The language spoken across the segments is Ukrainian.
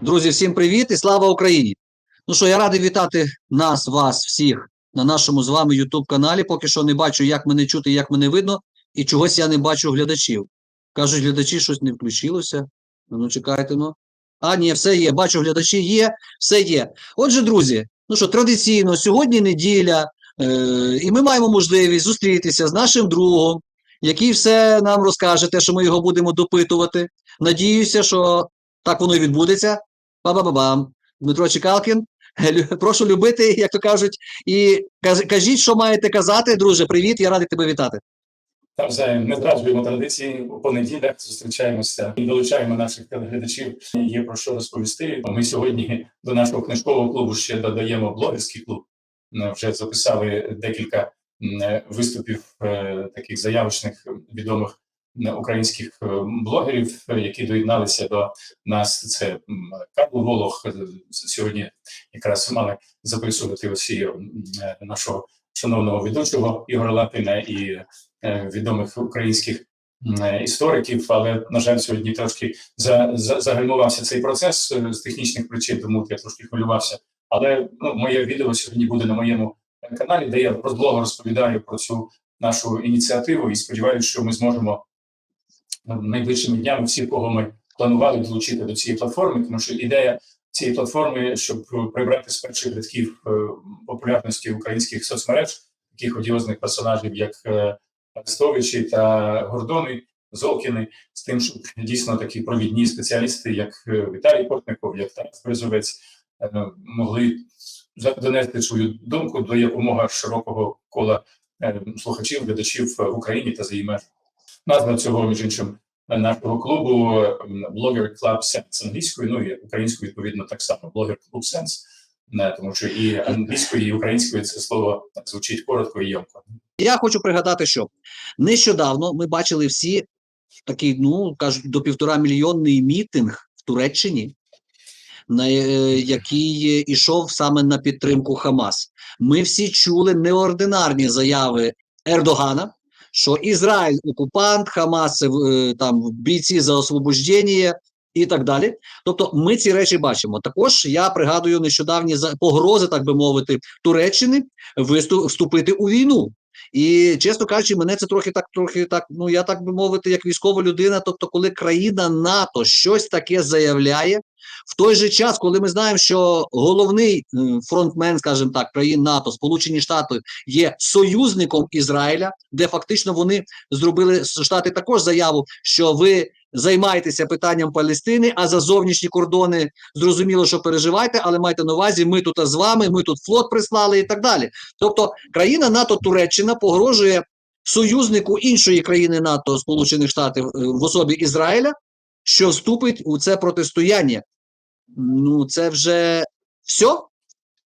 Друзі, всім привіт і слава Україні! Ну що, я радий вітати нас, вас, всіх на нашому з вами YouTube каналі. Поки що не бачу, як мене чути, як мене видно, і чогось я не бачу глядачів. Кажуть, глядачі щось не включилося. Ну, чекайте, ну. А, ні, все є. Бачу, глядачі є, все є. Отже, друзі, ну що, традиційно, сьогодні неділя, е- і ми маємо можливість зустрітися з нашим другом, який все нам розкаже, те, що ми його будемо допитувати. Надіюся, що так воно і відбудеться. Ба-ба-ба-бам. Дмитро Чекалкін. Прошу любити, як то кажуть, і кажіть, що маєте казати, друже. Привіт, я радий тебе вітати. Там взаєм не зраджуємо традиції у понеділях. Зустрічаємося і долучаємо наших телеглядачів. Є про що розповісти. Ми сьогодні до нашого книжкового клубу ще додаємо блогерський клуб. Вже записали декілька виступів е, таких заявочних відомих українських е, блогерів, е, які доєдналися до нас. Це м, Карло Волох. е, Сьогодні якраз мали записувати усі е, нашого шановного ведучого Ігоря Лапіна і е, відомих українських е, істориків, але на жаль, сьогодні трошки за, за, загальмувався цей процес е, з технічних причин, тому я трошки хвилювався. Але ну, моє відео сьогодні буде на моєму каналі, де я розблого розповідаю про цю нашу ініціативу, і сподіваюся, що ми зможемо найближчими днями всі, кого ми планували долучити до цієї платформи, тому що ідея цієї платформи, щоб прибрати з перших рядків е, популярності українських соцмереж таких одіозних персонажів, як е, Арестовичі та Гордони, Золкіни, з тим, щоб дійсно такі провідні спеціалісти, як е, Віталій Портников, як Тарас Березовець, могли донести свою думку до якомога широкого кола слухачів, глядачів в Україні та за її межами. Назва цього, між іншим, нашого клубу Blogger Club Sense англійською, ну і українською, відповідно, так само Club Sense, Не, тому що і англійською, і українською це слово звучить коротко і ємко. Я хочу пригадати, що нещодавно ми бачили всі такий, ну кажуть, до півтора мільйонний мітинг в Туреччині, на е, який ішов саме на підтримку Хамас. Ми всі чули неординарні заяви Ердогана, що Ізраїль окупант, Хамас е, там бійці за освобождення і так далі. Тобто, ми ці речі бачимо. Також я пригадую нещодавні погрози, так би мовити, Туреччини висту- вступити у війну. І чесно кажучи, мене це трохи так, трохи так. Ну я так би мовити, як військова людина. Тобто, коли країна НАТО щось таке заявляє, в той же час, коли ми знаємо, що головний фронтмен, скажімо так, країн НАТО, Сполучені Штати, є союзником Ізраїля, де фактично вони зробили Штати також заяву, що ви займаєтеся питанням Палестини, а за зовнішні кордони зрозуміло, що переживайте, але майте на увазі, ми тут з вами, ми тут флот прислали і так далі. Тобто країна НАТО Туреччина погрожує союзнику іншої країни НАТО Сполучених Штатів е, в особі Ізраїля, що вступить у це протистояння. Ну, це вже все?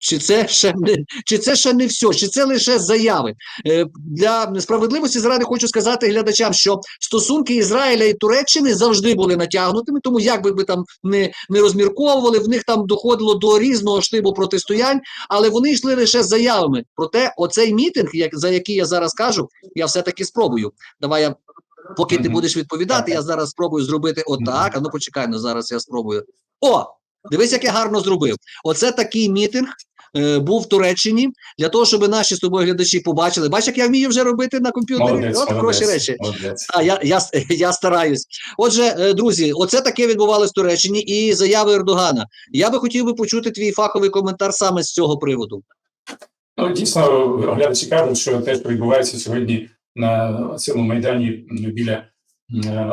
Чи це ще не чи це ще не все, чи це лише заяви Е, для справедливості заради хочу сказати глядачам, що стосунки Ізраїля і Туреччини завжди були натягнутими, тому як би ви там не, не розмірковували, в них там доходило до різного штибу протистоянь, але вони йшли лише з заявами. Проте, оцей мітинг, як за який я зараз кажу, я все-таки спробую. Давай я. Поки ти будеш відповідати, я зараз спробую зробити отак. А ну почекай, ну зараз я спробую. О! Дивись, як я гарно зробив. Оце такий мітинг е, був в Туреччині для того, щоб наші з тобою глядачі побачили. Бач, як я вмію вже робити на комп'ютері. Молодець, От хороші молодець, речі. молодець. А я, я, я стараюсь. Отже, е, друзі, оце таке відбувалось в Туреччині і заяви Ердогана. Я би хотів би почути твій фаховий коментар саме з цього приводу. Ну, дійсно, глядачі кажуть, що те, що відбувається сьогодні на цьому майдані біля е,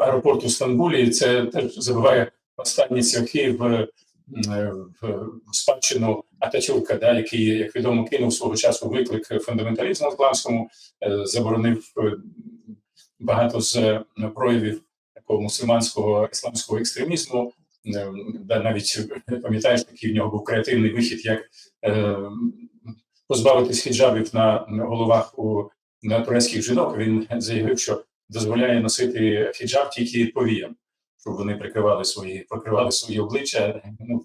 аеропорту в Стамбулі, це теж забиває останні цвяхи в, в спадщину Ататюрка, да, який, як відомо, кинув свого часу виклик фундаменталізму ісламському, е, заборонив е, багато з проявів такого мусульманського ісламського екстремізму. Е, Да, навіть пам'ятаєш, який в нього був креативний вихід, як е, позбавитись хіджабів на головах у на турецьких жінок. Він заявив, що дозволяє носити хіджаб тільки повіям, щоб вони прикривали свої прикривали свої обличчя, ну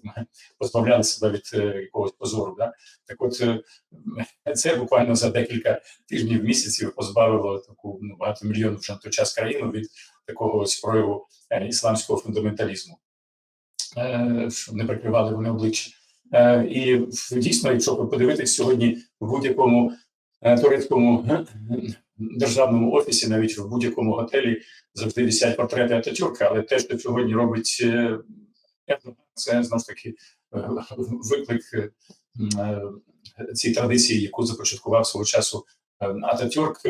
позбавляли себе від е, якогось позору. Да? Так, от е, це буквально за декілька тижнів місяців позбавило таку ну, багатомільйонну вже на той час країну від такого прояву е, ісламського фундаменталізму. щоб не прикривали вони обличчя. І дійсно, якщо подивитись сьогодні в будь-якому турецькому державному офісі, навіть в будь-якому готелі завжди висять портрети Ататюрка, але те, що сьогодні робить Ердоган, це знову ж таки е, виклик е, е, цій традиції, яку започаткував свого часу Ататюрк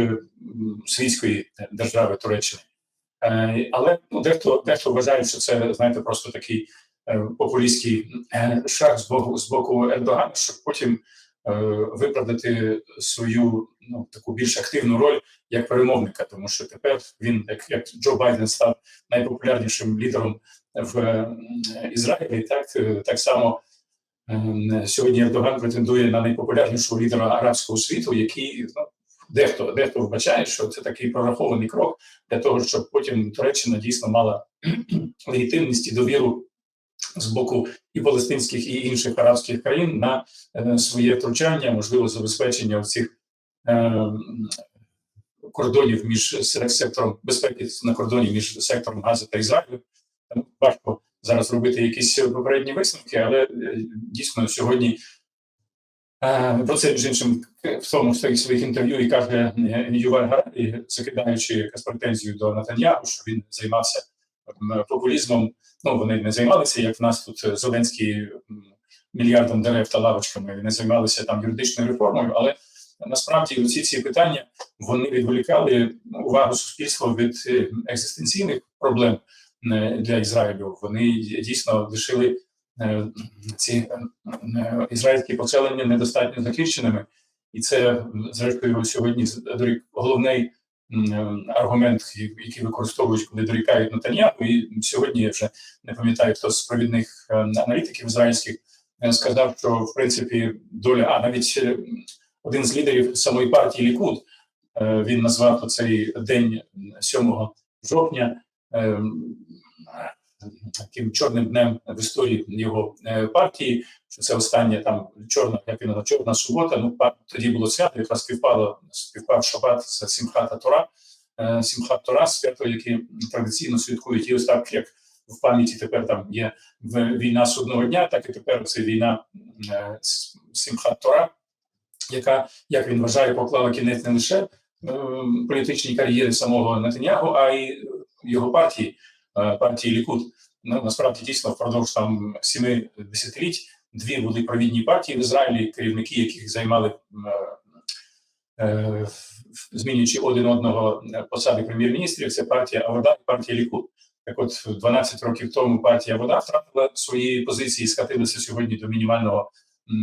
світської держави Туреччини. Але ну, дехто дехто вважає, що це знаєте, просто такий популістський шаг з боку з боку Ердогана, щоб потім виправдати свою ну таку більш активну роль як перемовника, тому що тепер він, як, як Джо Байден, став найпопулярнішим лідером в е, Ізраїлі. Так е, так само е, сьогодні Ердоган претендує на найпопулярнішого лідера арабського світу, який ну, дехто дехто вбачає, що це такий прорахований крок для того, щоб потім Туреччина дійсно мала легітимність і довіру з боку і палестинських, і інших арабських країн на е, своє втручання, можливо, забезпечення цих е, кордонів між се- сектором безпеки на кордоні між сектором Гази та Ізраїлем. Тому важко зараз робити якісь попередні висновки, але е, дійсно сьогодні про це між іншим в тому своїх своїх інтерв'ю і каже Юваль Гарарі, закидаючи якась претензію до Натаньяху, що він займався популізмом. Ну вони не займалися, як в нас тут е, Зеленський мільярдом дерев та лавочками. Не займалися там юридичною реформою, але насправді усі ці питання вони відволікали увагу суспільства від е, екзистенційних проблем е, для Ізраїлю. Вони дійсно лишили ці ізраїльські поселення недостатньо захищеними, і це зрештою сьогодні головний аргумент, який використовують, коли дорікають Натаньяху. І сьогодні я вже не пам'ятаю, хто з провідних е, аналітиків ізраїльських е, сказав, що в принципі доля, а навіть е, один з лідерів самої партії Лікуд е, він назвав цей день 7 жовтня е, таким чорним днем в історії його е, партії. Що це остання там чорна, як чорна субота. Ну тоді було свято, якраз співпало співпав шабат з Сімхата Тора. Е, Сімхат Тора, свято, яке традиційно святкують і ось так, як в пам'яті тепер там є війна судного дня, так і тепер це війна е, Сімхат Тора, яка, як він вважає, поклала кінець не лише е, політичній кар'єрі самого Нетаньягу, а й його партії, партії Лікуд. Ну, насправді дійсно впродовж там сіми десятиліть дві були провідні партії в Ізраїлі, керівники яких займали е, е, змінюючи один одного посади прем'єр-міністрів. Це партія Авода і партія Лікуд. Так от 12 років тому партія Вода втратила свої позиції, скатилася сьогодні до мінімального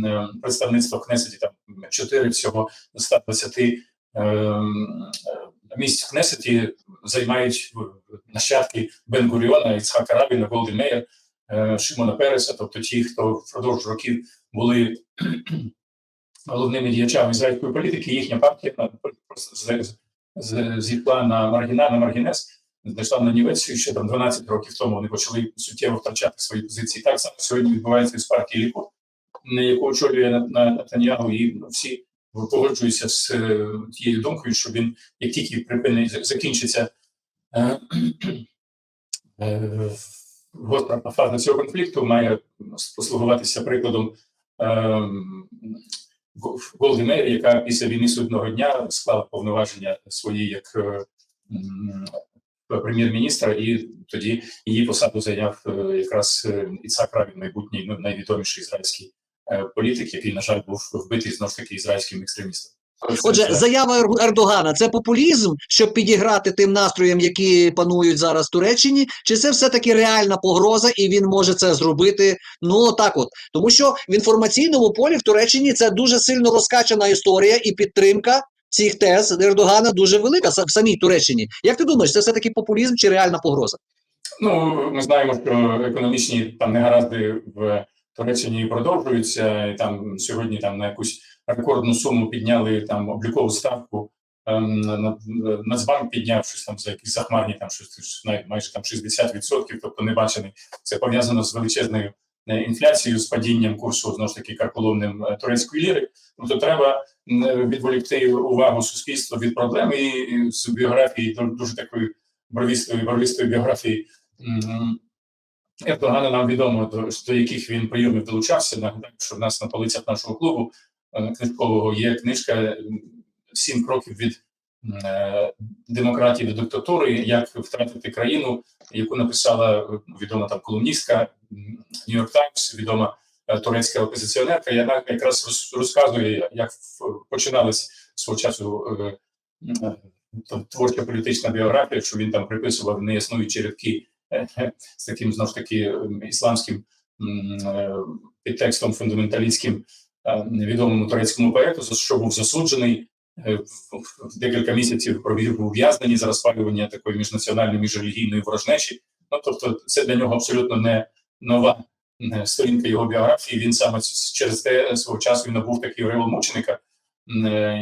е, представництва Кнесеті, там 4 всього з 120 е, м, е, місць в Кнесеті займають нащадки Бен-Гуріона, Іцхака Рабіна, Мейер, Шимона Переса, тобто ті, хто впродовж років були головними діячами ізраїльської політики, їхня партія просто зійшла на маргіна, на маргінес, знайшла на нівець ще там 12 років тому. Вони почали суттєво втрачати свої позиції. Так само сьогодні відбувається з партії Лікуд, яку очолює На- На- Натаньягу, і всі погоджуються з е, тією думкою, що він як тільки припинить закінчиться е, е, гостра фаза цього конфлікту, має послугуватися прикладом ем, Голді Меєр, яка після війни судного дня склала повноваження свої як е, прем'єр-міністра, і тоді її посаду зайняв е, якраз е, Іцак Рабін, майбутній ну, найвідоміший ізраїльський е, політик, який, на жаль, був вбитий знову ж таки ізраїльським екстремістом. Отже, заява Ер- Ердогана це популізм, щоб підіграти тим настроям, які панують зараз в Туреччині, чи це все-таки реальна погроза, і він може це зробити? Ну так, от тому, що в інформаційному полі в Туреччині це дуже сильно розкачана історія і підтримка цих тез Ердогана дуже велика са- в самій Туреччині. Як ти думаєш, це все таки популізм чи реальна погроза? Ну, ми знаємо, що економічні там негаразди в Туреччині продовжуються. І там сьогодні там на якусь рекордну суму підняли там облікову ставку. ем, на- на- Нацбанк підняв щось там за якісь захмарні, там щось майже там 60%, тобто не бачений. Це пов'язано з величезною е, інфляцією, з падінням курсу знову ж таки карколомним е, турецької ліри. Тобто треба відволікти увагу суспільства від проблеми і з біографії ду- дуже такої бровістої, бровістої біографії Ердогана нам відомо, до, до яких він прийомів долучався. Нагадаю, що в нас на полицях нашого клубу е, книжкового є книжка «Сім кроків від е, демократії до диктатури, як втратити країну, яку написала е, відома там колумністка Нью-Йорк Таймс, відома турецька опозиціонерка. і Вона якраз розказує, як починалась свого часу творча політична біографія, що він там приписував неіснуючі рядки з таким знову ж таки ісламським е, підтекстом фундаменталістським невідомому турецькому поету, за що був засуджений. е, в- Декілька місяців провів у ув'язненні за розпалювання такої міжнаціональної міжрелігійної ворожнечі. Ну тобто, це для нього абсолютно не нова е, сторінка його біографії. Він саме через те свого часу і набув такий орел мученика,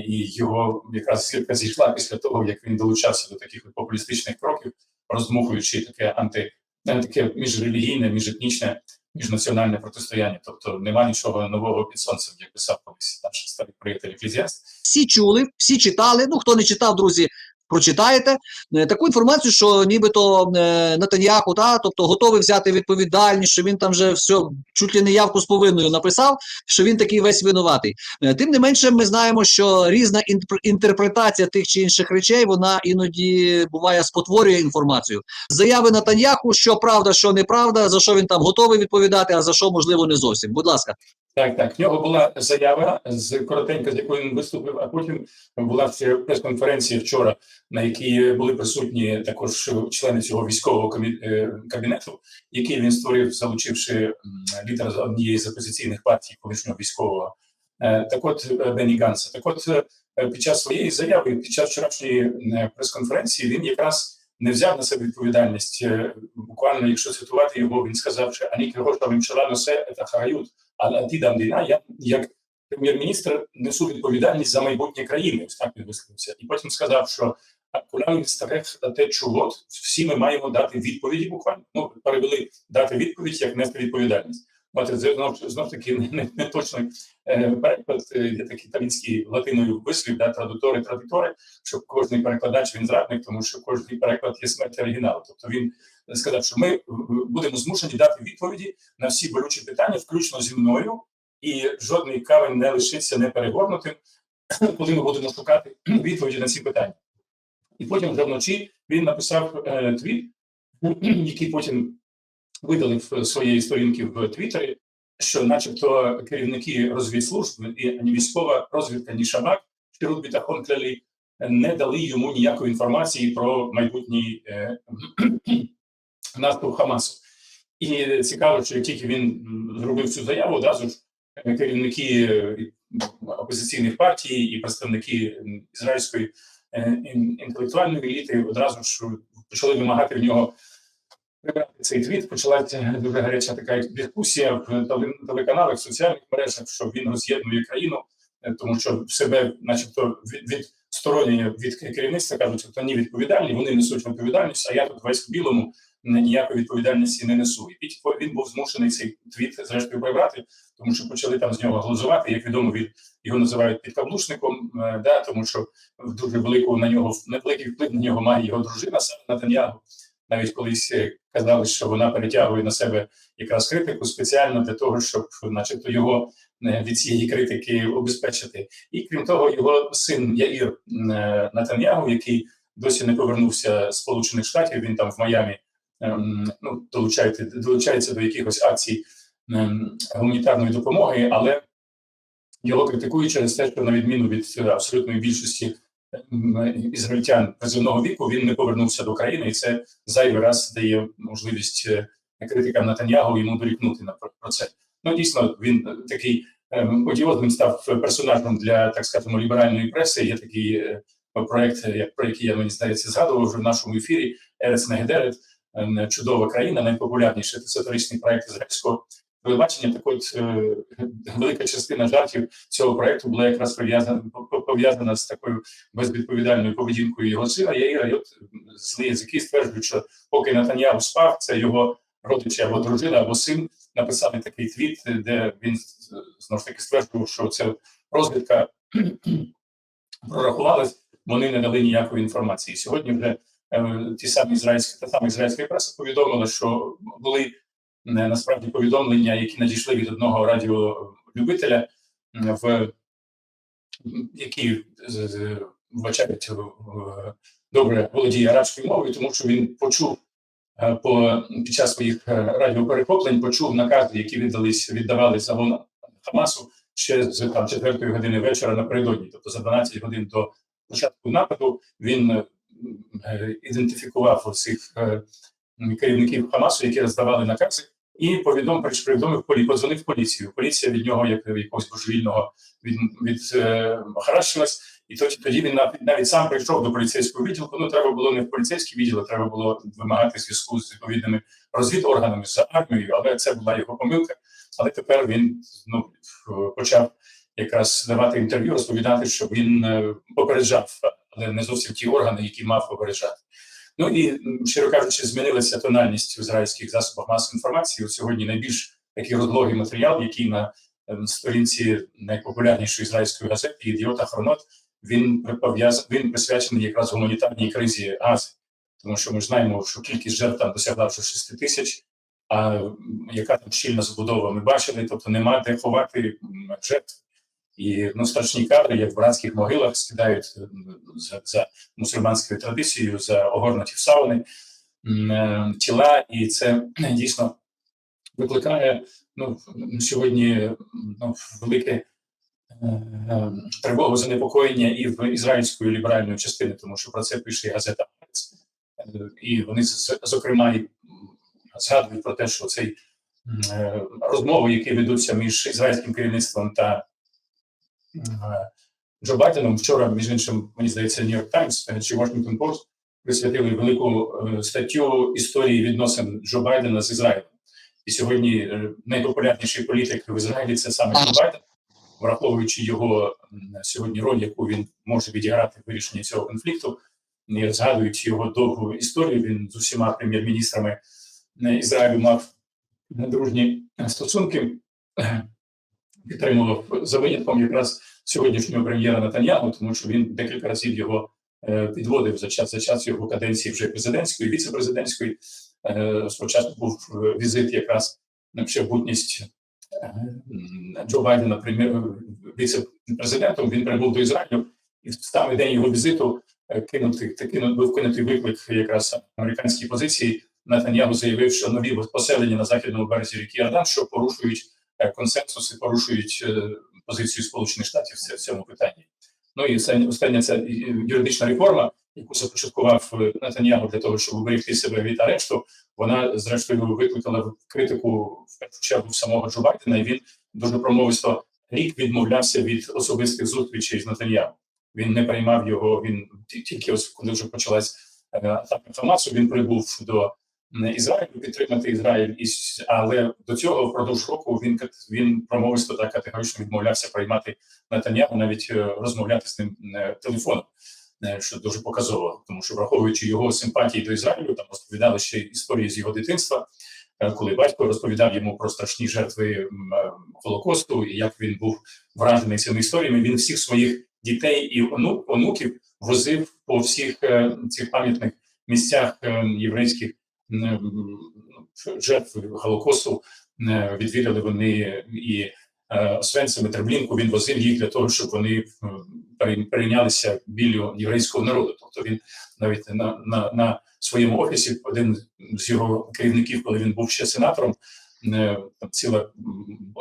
і його якраз зірка зійшла після того, як він долучався до таких популістичних кроків, роздмухуючи таке анти е, таке міжрелігійне, міжетнічне, міжнаціональне протистояння. Тобто нема нічого нового під сонцем, як писав колись наш старий приятель Еклезіаст. всі чули, всі читали. Ну хто не читав, друзі, прочитаєте е, таку інформацію, що нібито е, Нетаньяху, та тобто готовий взяти відповідальність, що він там вже все чуть ли не явку з повинною написав, що він такий весь винуватий. Е, Тим не менше, ми знаємо, що різна інтерпретація тих чи інших речей вона іноді буває спотворює інформацію. Заяви Натаньяху, що правда, що неправда, за що він там готовий відповідати, а за що можливо не зовсім. Будь ласка. Так, так. В нього була заява з коротенька, з якою він виступив, а потім була ще прес-конференція вчора, на якій були присутні також члени цього військового е, кабінету, який він створив, залучивши лідера з однієї з опозиційних партій колишнього військового. Е, Так от е, Бені Ганса. Так от під час своєї заяви, під час вчорашньої прес-конференції, він якраз не взяв на себе відповідальність. Буквально, якщо цитувати його, він сказав, що ані кого мімшала носе та хають, а ті дамдина, я як прем'єр-міністр несу відповідальність за майбутнє країни. Ось так він висловився. І потім сказав, що кулян старех те чулот, всі ми маємо дати відповіді буквально. Ну, перевели дати відповідь, як нести відповідальність. Це знов, знов таки не, не, точний е, переклад, е, є такий італійський латиною вислів, да, традутори, традитори, що кожний перекладач він зрадник, тому що кожний переклад є смерть оригіналу. Тобто він сказав, що ми е, будемо змушені дати відповіді на всі болючі питання, включно зі мною, і жодний камень не лишиться неперегорнутим, коли ми будемо шукати відповіді на ці питання. І потім вже вночі він написав е, твіт, який потім видалив е, своєї сторінки в Твіттері, що, начебто, керівники розвідслужб і ані військова розвідка, ні Шабак, Ширут Бітахон Клялі, не дали йому ніякої інформації про майбутній е, наступ Хамасу. І цікаво, що тільки він зробив цю заяву, одразу ж е, керівники е, опозиційних партій і представники ізраїльської інтелектуальної еліти одразу ж почали вимагати в нього цей твіт. Почалася дуже гаряча така дискусія в теле- телеканалах, в соціальних мережах, що він роз'єднує країну, е, тому що себе, начебто, від, від сторонньої від керівництва кажуть, що ні відповідальні, вони несуть відповідальність, а я тут весь в білому ніякої відповідальності не несу. І він був змушений цей твіт зрештою прибрати, тому що почали там з нього глузувати. Як відомо, від його називають підкаблучником, е, да, тому що дуже велику на нього невеликий вплив на нього має його дружина саме Натаньягу. Навіть колись е, казали, що вона перетягує на себе якраз критику спеціально для того, щоб, начебто, його е, від цієї критики обезпечити. І крім того, його син Яїр е, Натаньягу, який досі не повернувся з Сполучених Штатів, він там в Майамі ем, ну, долучається, долучається до якихось акцій гуманітарної допомоги, але його критикують через те, що на відміну від е, абсолютної більшості ізраїльтян призовного віку, він не повернувся до країни, і це зайвий раз дає можливість е, критикам Натаньягу йому дорікнути на про це. Ну дійсно він е, такий ем, одіозним став персонажем для так скажемо ліберальної преси. Є такий е, проект, е, як про який я мені здається згадував вже в нашому ефірі. Ерес Негедерет, чудова країна, найпопулярніший сатиричний проект ізраїльського телебачення. Так от е, велика частина жартів цього проекту була якраз пов'язана пов'язана з такою безвідповідальною поведінкою його сина Яїра. І от злі язики стверджують, що поки Натаньяху спав, це його родичі або дружина, або син написали такий твіт, де він знову ж таки стверджував, що це розвідка прорахувалась, вони не дали ніякої інформації. Сьогодні вже е, ті самі ізраїльські та саме ізраїльська преса повідомила, що були е, насправді повідомлення, які надійшли від одного радіолюбителя, в який вбачають е, добре володіє арабською мовою, тому що він почув е, по під час своїх е, радіоперехоплень, почув накази, які віддались віддавали загону Хамасу ще з там четвертої години вечора напередодні, тобто за 12 годин до початку нападу, він ідентифікував м, керівників Хамасу, які роздавали накази, і повідомив повідомив полі, подзвонив в поліцію. Поліція від нього, як якогось божевільного, від, від е, харащилась. І тоді, тоді він навіть, навіть сам прийшов до поліцейського відділку. Ну треба було не в поліцейський відділ, а треба було вимагати зв'язку з відповідними розвідорганами з армією, але це була його помилка. Але тепер він ну, почав якраз давати інтерв'ю, розповідати, що він е, попереджав, але не зовсім ті органи, які мав попереджати. Ну і щиро кажучи, змінилася тональність в ізраїльських засобах масової інформації. От сьогодні найбільш такий розлогий матеріал, який на е, сторінці найпопулярнішої ізраїльської газети «Ідіота Хронот, він він присвячений якраз гуманітарній кризі Гази. Тому що ми ж знаємо, що кількість жертв там досягла вже 6 тисяч, а яка там щільна забудова, ми бачили, тобто нема де ховати жертв. І ну, страшні кадри, як в братських могилах, скидають за, за мусульманською традицією, за огорнуті в сауни е, тіла, і це дійсно викликає ну, сьогодні ну, велике е, е, тривогу занепокоєння і в ізраїльської ліберальної частини, тому що про це пише і газета. Е, і вони зокрема і згадують про те, що цей е, розмови, які ведуться між ізраїльським керівництвом та е, Джо Байденом, вчора, між іншим, мені здається, Нью-Йорк Таймс чи Washington Post присвятили велику е, статтю історії відносин Джо Байдена з Ізраїлем. І сьогодні е, найпопулярніший політик в Ізраїлі це саме Джо Байден, враховуючи його сьогодні роль, яку він може відіграти в вирішенні цього конфлікту. І згадують його довгу історію. Він з усіма прем'єр-міністрами е, Ізраїлю мав дружні стосунки, е, підтримував за винятком якраз сьогоднішнього прем'єра Натаньягу, тому що він декілька разів його е, підводив за час за час його каденції вже президентської, віце-президентської. Е, Спочатку був е, візит якраз на всебутність е, Джо Байдена прем'єр віце-президентом. Він прибув до Ізраїлю, і в самий день його візиту кинути кинут, був кинутий виклик якраз американській позиції. Натаньягу заявив, що нові поселення на західному березі ріки Йордан, що порушують е, консенсус і порушують е, позицію Сполучених Штатів в цьому питанні. Ну і остання ця юридична реформа, яку започаткував е, Натаньягу для того, щоб уберегти себе від арешту. Вона зрештою викликала критику в першу чергу самого Джо Байдена, і він дуже промовисто рік відмовлявся від особистих зустрічей з Натаньягу. Він не приймав його. Він тільки ось коли вже почалась атака Хамасу, він прибув до Ізраїлю підтримати Ізраїль, і але до цього впродовж року він він промовисто та категорично відмовлявся приймати Натаньягу, навіть е, розмовляти з ним е, телефоном, е, що дуже показово, тому що враховуючи його симпатії до Ізраїлю, там розповідали ще історії з його дитинства, коли батько розповідав йому про страшні жертви е, і як він був вражений цими історіями. Він всіх своїх дітей і ону- онуків возив по всіх цих пам'ятних місцях е, єврейських жертв Голокосту. Е, Відвідали вони і е, Освенцим, і Треблінку. Він возив їх для того, щоб вони е, перейнялися біллю єврейського народу. Тобто він навіть на, на, на своєму офісі, один з його керівників, коли він був ще сенатором, е, ціла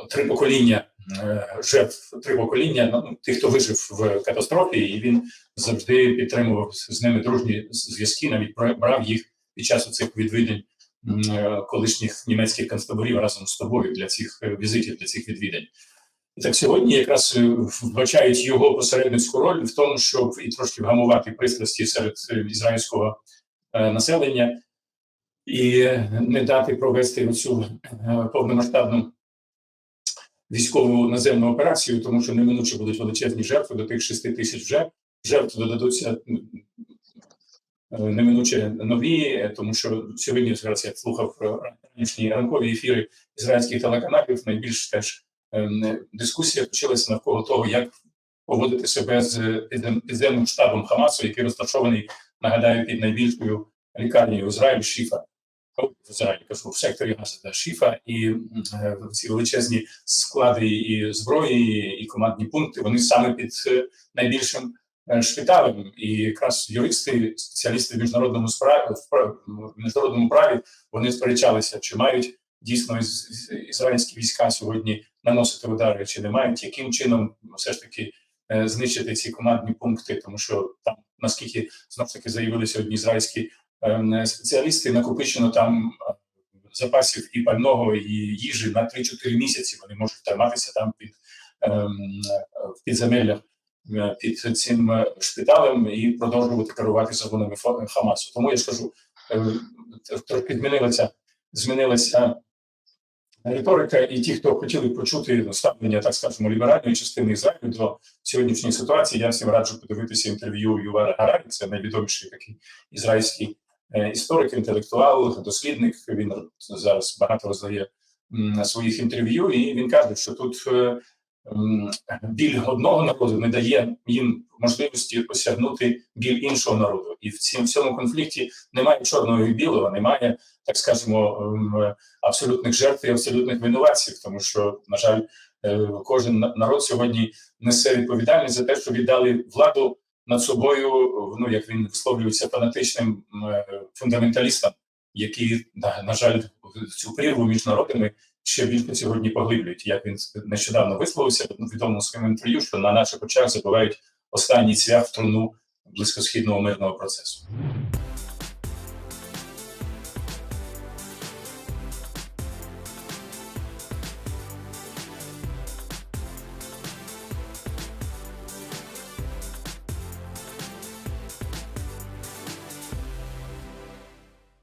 три покоління е, жертв, три покоління ну, тих, хто вижив в катастрофі, і він завжди підтримував з ними дружні зв'язки, навіть бра- брав їх під час цих відвідань е, колишніх німецьких концтаборів разом з тобою для цих е, візитів, для цих відвідань. І так сьогодні якраз е, вбачають його посередницьку роль в тому, щоб і трошки вгамувати пристрасті серед ізраїльського населення і не дати провести цю повномасштабну військову наземну операцію, тому що неминуче будуть величезні жертви до тих 6 тисяч вже. Жертв додадуться неминуче нові, тому що сьогодні зараз я слухав ранішні ранкові ефіри ізраїльських телеканалів. Найбільш теж е, дискусія почалася навколо того, як поводити себе з підземним штабом Хамасу, який розташований, нагадаю, під найбільшою лікарнею Ізраїлю Шіфа. в Ізраїлі кажу в секторі Газа та Шіфа, і е, ці величезні склади і зброї, і командні пункти вони саме під е, найбільшим шпиталем. І якраз юристи, спеціалісти в міжнародному справі в міжнародному праві вони сперечалися, чи мають дійсно із- із- ізраїльські війська сьогодні наносити удари, чи не мають, яким чином все ж таки е, знищити ці командні пункти, тому що там, наскільки знов таки заявили сьогодні ізраїльські ем, спеціалісти, накопичено там е, запасів і пального, і їжі на 3-4 місяці. Вони можуть триматися там під ем, е, в підземеллях е, під цим е, шпиталем і продовжувати керувати загонами Фа- Хамасу. Тому я ж кажу, е, трохи змінилася, змінилася риторика, і ті, хто хотіли почути ставлення, так скажемо, ліберальної частини Ізраїлю до сьогоднішньої ситуації, я всім раджу подивитися інтерв'ю Ювара Гарарі, це найвідоміший такий ізраїльський е, історик, інтелектуал, дослідник. Він зараз багато роздає своїх інтерв'ю, і він каже, що тут е, біль одного народу не дає їм можливості осягнути біль іншого народу. І в цьому конфлікті немає чорного і білого, немає, так скажемо, ем, абсолютних жертв і абсолютних винуватців, тому що, на жаль, е, кожен народ сьогодні несе відповідальність за те, що віддали владу над собою, ну як він висловлюється, фанатичним е, фундаменталістам, які на жаль цю прірву між народами ще більше сьогодні поглиблюють. Як він нещодавно висловився в відомому своєму інтерв'ю, що на наших очах забувають останній цвях в труну близькосхідного мирного процесу.